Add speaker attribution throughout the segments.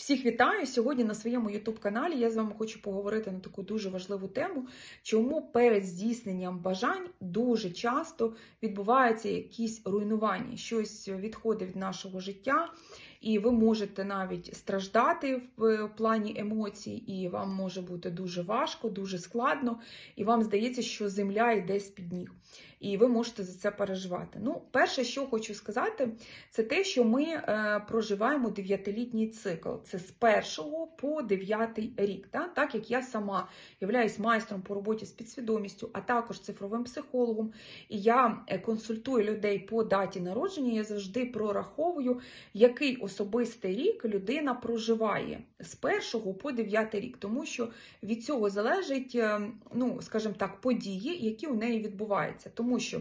Speaker 1: Всіх вітаю! Сьогодні на своєму youtube каналі я з вами хочу поговорити на таку дуже важливу тему, чому перед здійсненням бажань дуже часто відбуваються якісь руйнування, щось відходить від нашого життя, і ви можете навіть страждати в е, плані емоцій, і вам може бути дуже важко, дуже складно, і вам здається, що земля йде з-під ніг. І ви можете за це переживати. Ну, перше, що хочу сказати, це те, що ми е, проживаємо дев'ятилітній цикл. Це з першого по дев'ятий рік. Да? Так як я сама являюсь майстром по роботі з підсвідомістю, а також цифровим психологом, і я е, консультую людей по даті народження, я завжди прораховую, який особистий рік людина проживає з першого по дев'ятий рік, тому що від цього залежить, е, ну скажімо так, події, які у неї відбуваються. Тому що.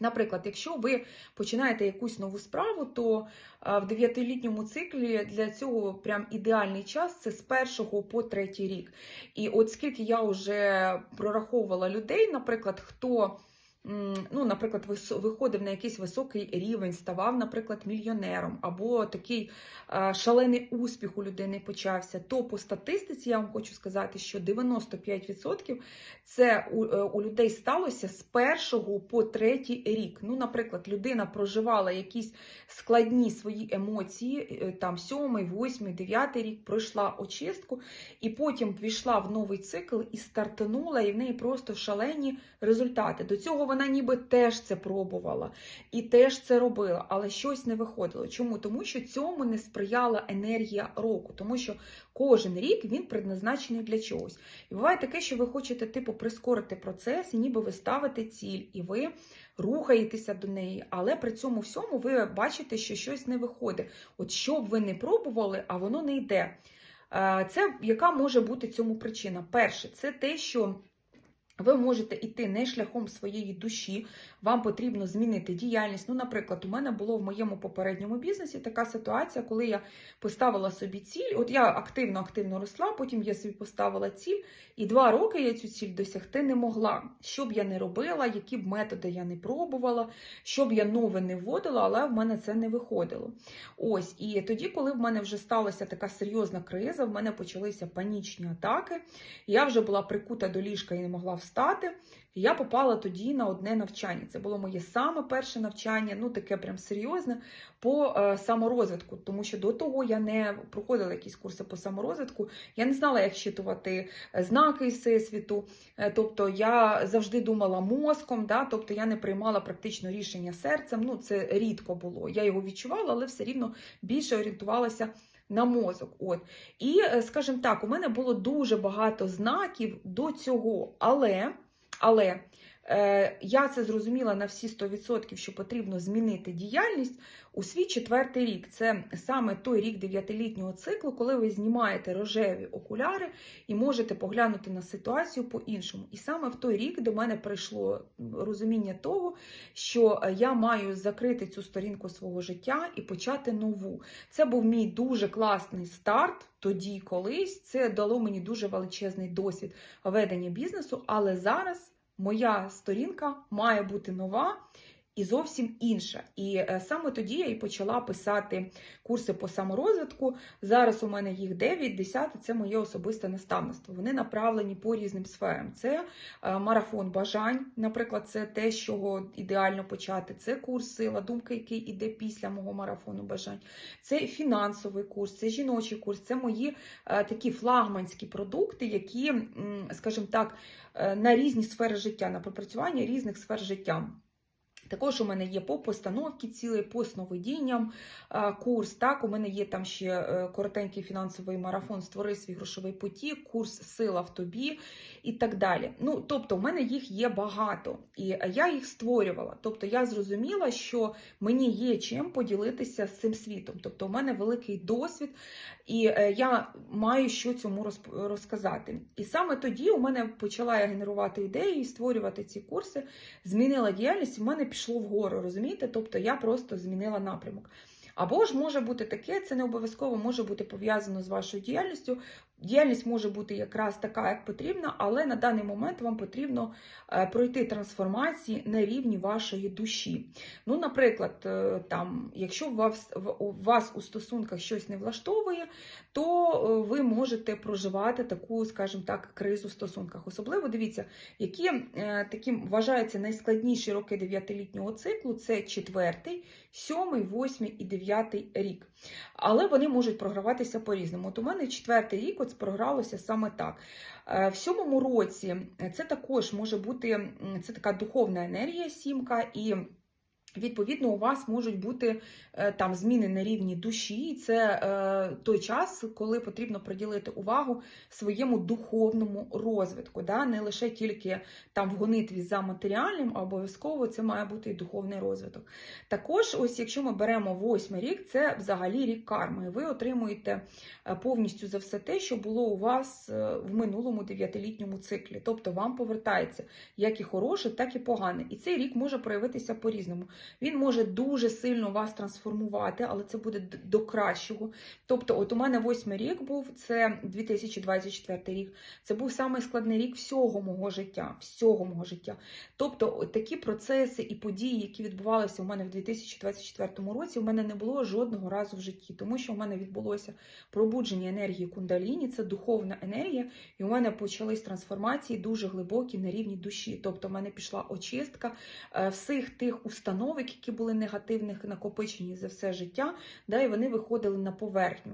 Speaker 1: Наприклад, якщо ви починаєте якусь нову справу, то в в дев'ятилітньому циклі для цього прям ідеальний час це з першого по третій рік. І от скільки я вже прораховувала людей, наприклад, хто. Ну, наприклад, виходив на якийсь високий рівень, ставав, наприклад, мільйонером, або такий е, шалений успіх у людини почався, то по статистиці я вам хочу сказати, що 95% це у, е, у людей сталося з першого по третій рік. Ну, наприклад, людина проживала якісь складні свої емоції, е, там сьомий, восьмий, дев'ятий рік, пройшла очистку, і потім пішла в новий цикл і стартанула, і в неї просто шалені результати. До цього вона ніби теж це пробувала і теж це робила, але щось не виходило. Чому? Тому що цьому не сприяла енергія року, тому що кожен рік він предназначений для чогось. І буває таке, що ви хочете типу прискорити процес, і ніби ви ставите ціль, і ви рухаєтеся до неї, але при цьому всьому ви бачите, що щось не виходить. От що б ви не пробували, а воно не йде. Е, Це яка може бути цьому причина? Перше, це те, що ви можете йти не шляхом своєї душі, вам потрібно змінити діяльність. Ну, наприклад, у мене було в моєму попередньому бізнесі така ситуація, коли я поставила собі ціль. От я активно-активно росла, потім я собі поставила ціль, і два роки я цю ціль досягти не могла. Що б я не робила, які б методи я не пробувала, що б я нове не вводила, але в мене це не виходило. Ось, і тоді, коли в мене вже сталася така серйозна криза, в мене почалися панічні атаки. Я вже була прикута до ліжка і не могла встати. І я попала тоді на одне навчання. Це було моє саме перше навчання, ну таке прям серйозне по е, саморозвитку, тому що до того я не проходила якісь курси по саморозвитку. Я не знала, як щитувати знаки всесвіту. Е, Тобто я завжди думала мозком, да? тобто я не приймала практично рішення серцем. Ну це рідко було. Я його відчувала, але все рівно більше орієнтувалася на мозок. От. І, е, скажімо так, у мене було дуже багато знаків до цього, але, але я це зрозуміла на всі 100%, що потрібно змінити діяльність у свій четвертий рік. Це саме той рік дев'ятилітнього циклу, коли ви знімаєте рожеві окуляри і можете поглянути на ситуацію по-іншому. І саме в той рік до мене прийшло розуміння того, що е, я маю закрити цю сторінку свого життя і почати нову. Це був мій дуже класний старт тоді, колись. Це дало мені дуже величезний досвід ведення бізнесу, але зараз моя сторінка має бути нова. І зовсім інша. І е, саме тоді я і почала писати курси по саморозвитку. Зараз у мене їх 9, 10 це моє особисте наставництво. Вони направлені по різним сферам. Це е, марафон бажань, наприклад, це те, з чого ідеально почати. Це курс сила, думка, який іде після мого марафону бажань. Це фінансовий курс, це жіночий курс, це мої е, такі флагманські продукти, які, скажімо так, на різні сфери життя, на пропрацювання різних сфер життя. Також у мене є по постановці цілий, по сновидінням е, курс. Так, у мене є там ще е, коротенький фінансовий марафон Створи свій грошовий потік, курс Сила в тобі і так далі. Ну, тобто, у мене їх є багато, і е, я їх створювала. Тобто, я зрозуміла, що мені є чим поділитися з цим світом. Тобто, у мене великий досвід, і я маю що цьому розказати. І саме тоді у мене почала я генерувати ідеї і створювати ці курси змінила діяльність, в мене пішло вгору, розумієте? Тобто я просто змінила напрямок. Або ж може бути таке, це не обов'язково може бути пов'язано з вашою діяльністю. Діяльність може бути якраз така, як потрібна, але на даний момент вам потрібно е, пройти трансформації на рівні вашої душі. Ну, наприклад, е, там, якщо вас, вас у стосунках щось не влаштовує, то е, ви можете проживати таку, скажімо так, кризу в стосунках. Особливо дивіться, які таким вважаються найскладніші роки дев'ятилітнього циклу це четвертий, сьомий, восьмий і дев'ятий рік. Але вони можуть програватися по-різному. От у мене четвертий рік от програлося саме так. Е, В сьомому році е, це також може бути це така духовна енергія, сімка, і відповідно у вас можуть бути е, там зміни на рівні душі. І Це е, той час, коли потрібно приділити увагу своєму духовному розвитку, да? не лише тільки там в гонитві за матеріальним, а обов'язково це має бути і духовний розвиток. Також, ось якщо ми беремо восьмий рік, це взагалі рік карми. Ви отримуєте е, повністю за все те, що було у вас е, в минулому дев'ятилітньому циклі. Тобто вам повертається як і хороше, так і погане. І цей рік може проявитися по-різному. Він може дуже сильно вас трансформувати, але це буде до кращого. Тобто, от у мене восьмий рік був, це 2024 рік. Це був самий складний рік всього мого життя. Всього мого життя. Тобто, от такі процеси і події, які відбувалися у мене в 2024 році, у мене не було жодного разу в житті, тому що у мене відбулося пробудження енергії кундаліні, це духовна енергія, і у мене почались трансформації дуже глибокі на рівні душі. Тобто, у мене пішла очистка е, всіх тих установок, які були негативних накопичені за все життя, да, і вони виходили на поверхню.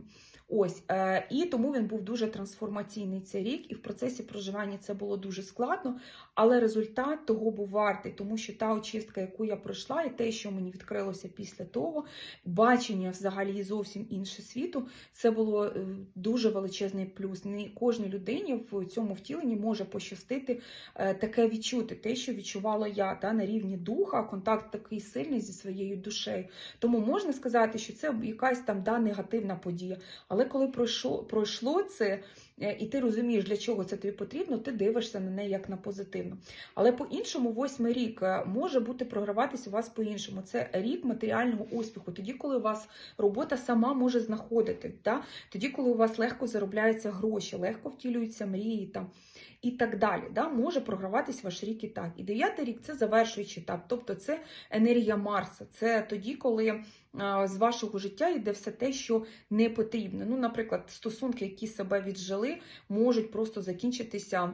Speaker 1: Ось е, і тому він був дуже трансформаційний цей рік, і в процесі проживання це було дуже складно, але результат того був вартий, тому що та очистка, яку я пройшла, і те, що мені відкрилося після того, бачення взагалі зовсім інше світу, це було е, дуже величезний плюс. Не кожній людині в цьому втіленні може пощастити е, таке відчути, те, що відчувала я та на рівні духа, контакт такий сильний зі своєю душею. Тому можна сказати, що це якась там да, негативна подія. Але коли пройшло, пройшло це, е, і ти розумієш, для чого це тобі потрібно, ти дивишся на неї як на позитивну. Але по-іншому, восьмий рік е, може бути програватися у вас по-іншому. Це рік матеріального успіху. Тоді, коли у вас робота сама може знаходити, да? тоді, коли у вас легко заробляються гроші, легко втілюються мрії там. І так далі, да, може програватись ваш рік і так. І дев'ятий рік це завершуючий етап, тобто це енергія Марса. Це тоді, коли з вашого життя йде все те, що не потрібно. Ну, наприклад, стосунки, які себе віджили, можуть просто закінчитися.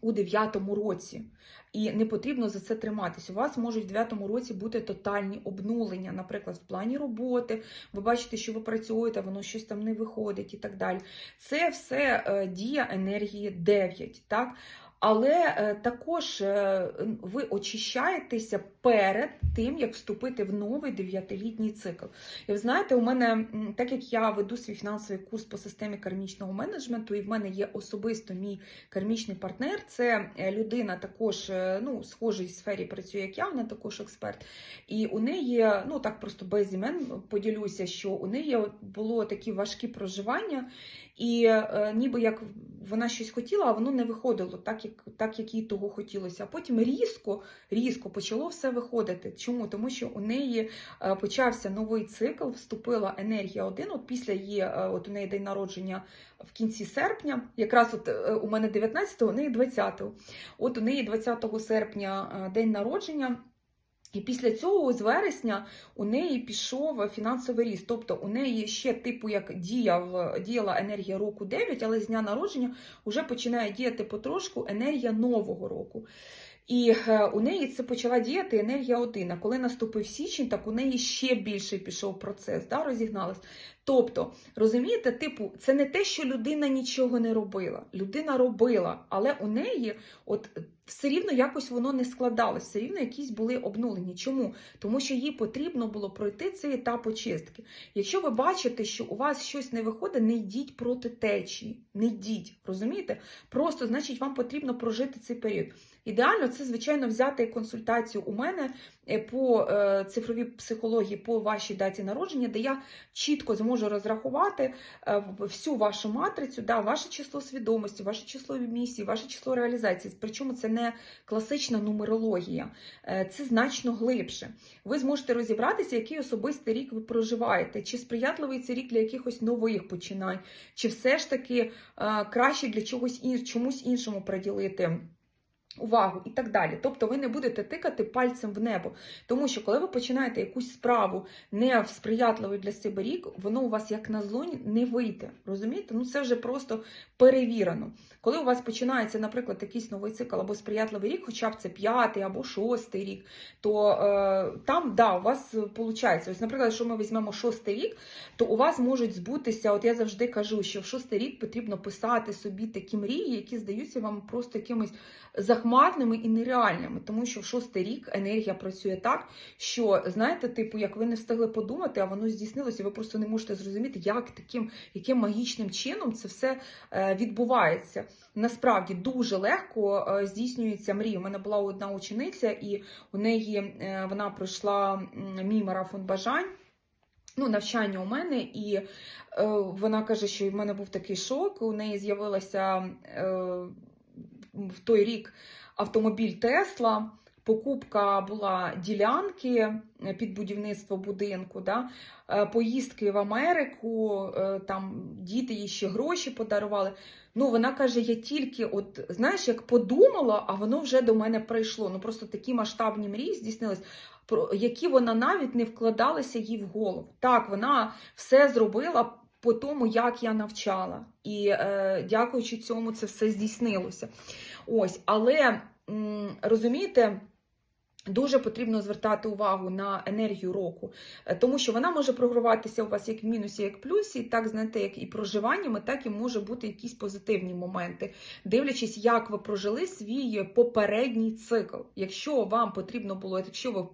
Speaker 1: У дев'ятому році, і не потрібно за це триматись. У вас можуть в дев'ятому році бути тотальні обнулення, наприклад, в плані роботи. Ви бачите, що ви працюєте, воно щось там не виходить і так далі. Це все е, дія енергії 9, так? Але е, також е, ви очищаєтеся перед тим, як вступити в новий дев'ятилітній цикл. І ви знаєте, у мене, так як я веду свій фінансовий курс по системі кармічного менеджменту, і в мене є особисто мій кармічний партнер, це е, людина також ну, схожій сфері працює, як я, вона також експерт. І у неї, є, ну так просто без імен поділюся, що у неї було такі важкі проживання, і ніби як вона щось хотіла, а воно не виходило так, як, так, як їй того хотілося. А потім різко, різко почало все виходити. Чому? Тому що у неї е, почався новий цикл, вступила енергія 1, от після її, е, от у неї день народження в кінці серпня, якраз от е, у мене 19-го, у неї 20-го. От у неї 20 серпня день народження. І після цього з вересня у неї пішов фінансовий ріст. Тобто у неї ще типу як діяв, діяла енергія року 9, але з дня народження вже починає діяти потрошку енергія нового року. І е, у неї це почала діяти енергія 1. А коли наступив січень, так у неї ще більший пішов процес, да, розігналась. Тобто, розумієте, типу, це не те, що людина нічого не робила. Людина робила, але у неї от все рівно якось воно не складалось, все рівно якісь були обнулені. Чому? Тому що їй потрібно було пройти цей етап очистки. Якщо ви бачите, що у вас щось не виходить, не йдіть проти течії, не йдіть, розумієте? Просто, значить, вам потрібно прожити цей період. Ідеально це, звичайно, взяти консультацію у мене е, по е, цифровій психології, по вашій даті народження, де я чітко зможу розрахувати е, всю вашу матрицю, да, ваше число свідомості, ваше число місії, ваше число реалізації. Причому це не класична нумерологія, це значно глибше. Ви зможете розібратися, який особистий рік ви проживаєте, чи сприятливий це рік для якихось нових починань, чи все ж таки краще для чогось чомусь іншому приділити. Увагу і так далі. Тобто ви не будете тикати пальцем в небо. Тому що коли ви починаєте якусь справу не в сприятливий для себе рік, воно у вас як на зло не вийде. Розумієте? Ну це вже просто перевірено. Коли у вас починається, наприклад, якийсь новий цикл або сприятливий рік, хоча б це п'ятий або шостий рік, то е, там да, у вас виходить. Ось, наприклад, якщо ми візьмемо шостий рік, то у вас можуть збутися. От я завжди кажу, що в шостий рік потрібно писати собі такі мрії, які здаються вам просто якимось захмарними і нереальними, тому що в шостий рік енергія працює так, що знаєте, типу, як ви не встигли подумати, а воно здійснилося, і ви просто не можете зрозуміти, як таким, яким магічним чином це все е, відбувається. Насправді дуже легко е, здійснюється мрія. У мене була одна учениця, і у неї е, вона пройшла мій марафон бажань. Ну, навчання у мене, і е, вона каже, що в мене був такий шок. У неї з'явилася е, в той рік автомобіль Тесла. Покупка була ділянки е, під будівництво будинку, да? е, поїздки в Америку, е, там діти їй ще гроші подарували. Ну, вона каже: я тільки, от знаєш, як подумала, а воно вже до мене прийшло. Ну просто такі масштабні мрії здійснились, які вона навіть не вкладалася їй в голову. Так, вона все зробила по тому, як я навчала. І е, дякуючи цьому, це все здійснилося. Ось, але розумієте. Дуже потрібно звертати увагу на енергію року, е, тому що вона може програватися у вас як в мінусі, як в плюсі, так знаєте, як і проживаннями, так і може бути якісь позитивні моменти, дивлячись, як ви прожили свій попередній цикл. Якщо вам потрібно було, якщо ви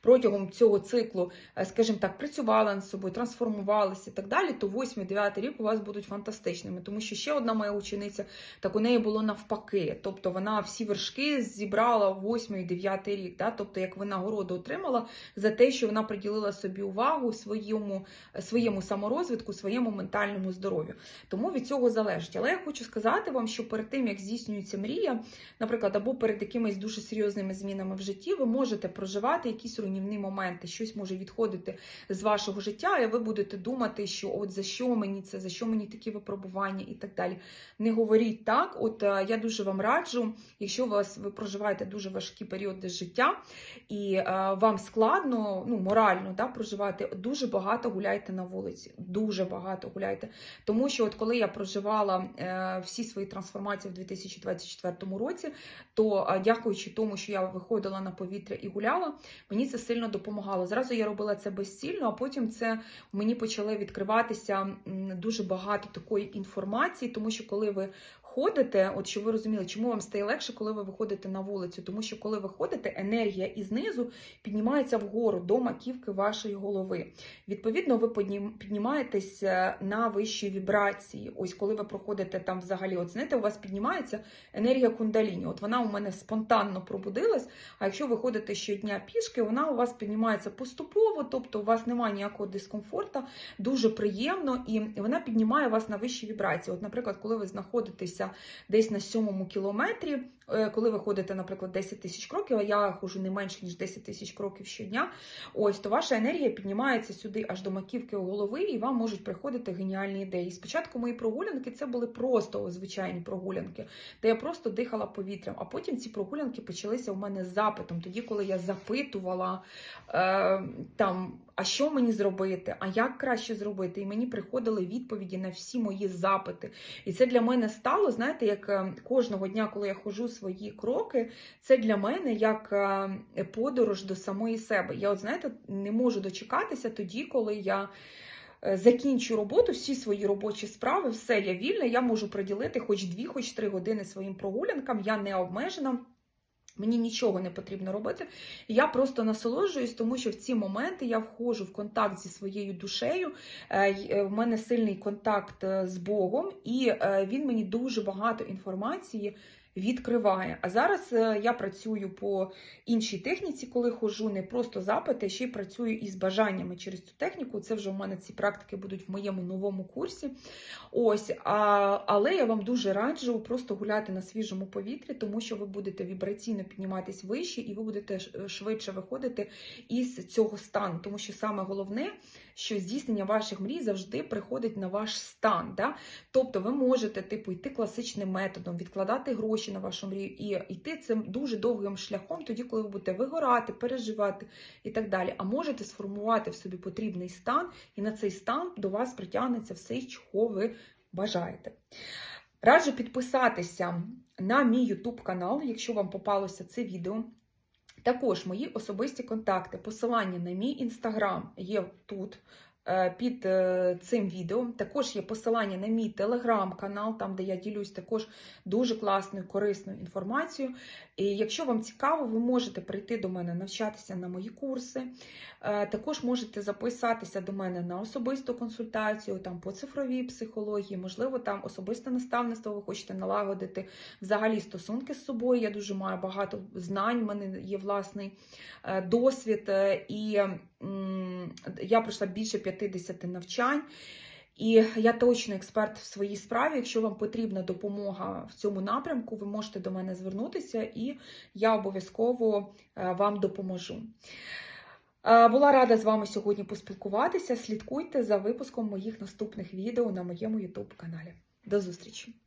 Speaker 1: протягом цього циклу, е, скажімо так, працювали над собою, трансформувалися і так далі, то 8-9 рік у вас будуть фантастичними. Тому що ще одна моя учениця, так у неї було навпаки. Тобто вона всі вершки зібрала в 8-9 рік. Да? Тобто, як винагороду отримала за те, що вона приділила собі увагу своєму, своєму саморозвитку, своєму ментальному здоров'ю. Тому від цього залежить. Але я хочу сказати вам, що перед тим, як здійснюється мрія, наприклад, або перед якимись дуже серйозними змінами в житті, ви можете проживати якісь руйнівні моменти, щось може відходити з вашого життя, і ви будете думати, що от за що мені це, за що мені такі випробування і так далі. Не говоріть так. От е, я дуже вам раджу, якщо вас ви проживаєте дуже важкі періоди життя і е, вам складно, ну морально да, проживати, дуже багато гуляйте на вулиці, дуже багато гуляйте. Тому що, от коли я проживала е, всі свої трансформації в 2024 році, то е, дякуючи тому, що я виходила на повітря і гуляла, мені це сильно допомагало. Зразу я робила це безцільно, а потім це мені почали відкриватися дуже багато такої інформації, тому що коли ви ходите, от щоб ви розуміли, чому вам стає легше, коли ви виходите на вулицю, тому що коли ви ходите, енергія із знизу піднімається вгору до маківки вашої голови. Відповідно, ви піднім- піднімаєтесь е, на вищі вібрації. Ось коли ви проходите там взагалі, от знаєте, у вас піднімається енергія кундаліні. От вона у мене спонтанно пробудилась. А якщо ви ходите щодня пішки, вона у вас піднімається поступово, тобто у вас немає ніякого дискомфорту, дуже приємно, і вона піднімає вас на вищі вібрації. От, наприклад, коли ви знаходитеся десь на сьомому кілометрі, е, коли ви ходите, наприклад, 10 тисяч кроків, а я ходжу не менше ніж 10 тисяч кроків щодня. Ось то ваша енергія піднімається сюди аж до маківки голови, і вам можуть приходити геніальні ідеї. Спочатку мої прогулянки це були просто звичайні прогулянки, де я просто дихала повітрям. А потім ці прогулянки почалися у мене з запитом. Тоді, коли я запитувала е, там, а що мені зробити, а як краще зробити, і мені приходили відповіді на всі мої запити. І це для мене стало, знаєте, як е, кожного дня, коли я ходжу свої кроки, це для мене як е, подорож до самої себе. Я, от знаєте, не можу дочекатися тоді, коли я. е, Закінчу роботу, всі свої робочі справи, все я вільна. Я можу приділити хоч дві, хоч три години своїм прогулянкам. Я не обмежена. Мені нічого не потрібно робити. Я просто насолоджуюсь, тому що в ці моменти я входжу в контакт зі своєю душею. Е, е, В мене сильний контакт е, з Богом, і він мені дуже багато інформації відкриває. А зараз е, я працюю по іншій техніці, коли ходжу не просто запити, а ще й працюю із бажаннями через цю техніку. Це вже в мене ці практики будуть в моєму новому курсі. Ось, а, але я вам дуже раджу просто гуляти на свіжому повітрі, тому що ви будете вібраційно підніматись вище і ви будете швидше виходити із цього стану. Тому що саме головне, що здійснення ваших мрій завжди приходить на ваш стан. Да? Тобто ви можете типу йти класичним методом, відкладати гроші на вашу мрію і йти цим дуже довгим шляхом, тоді, коли ви будете вигорати, переживати і так далі. А можете сформувати в собі потрібний стан, і на цей стан до вас притягнеться все, чого ви бажаєте. Раджу підписатися на мій YouTube канал, якщо вам попалося це відео. Також мої особисті контакти, посилання на мій інстаграм є тут під е, цим відео. Також є посилання на мій телеграм-канал, там де я ділюсь також дуже класною, корисною інформацією. І якщо вам цікаво, ви можете прийти до мене навчатися на мої курси. Е, Також можете записатися до мене на особисту консультацію там по цифровій психології, можливо, там особисте наставництво, ви хочете налагодити взагалі стосунки з собою. Я дуже маю багато знань, в мене є власний е, досвід, е, і я пройшла більше 50 навчань. І я точно експерт в своїй справі. Якщо вам потрібна допомога в цьому напрямку, ви можете до мене звернутися, і я обов'язково е, вам допоможу. Е, Була рада з вами сьогодні поспілкуватися. Слідкуйте за випуском моїх наступних відео на моєму YouTube каналі. До зустрічі!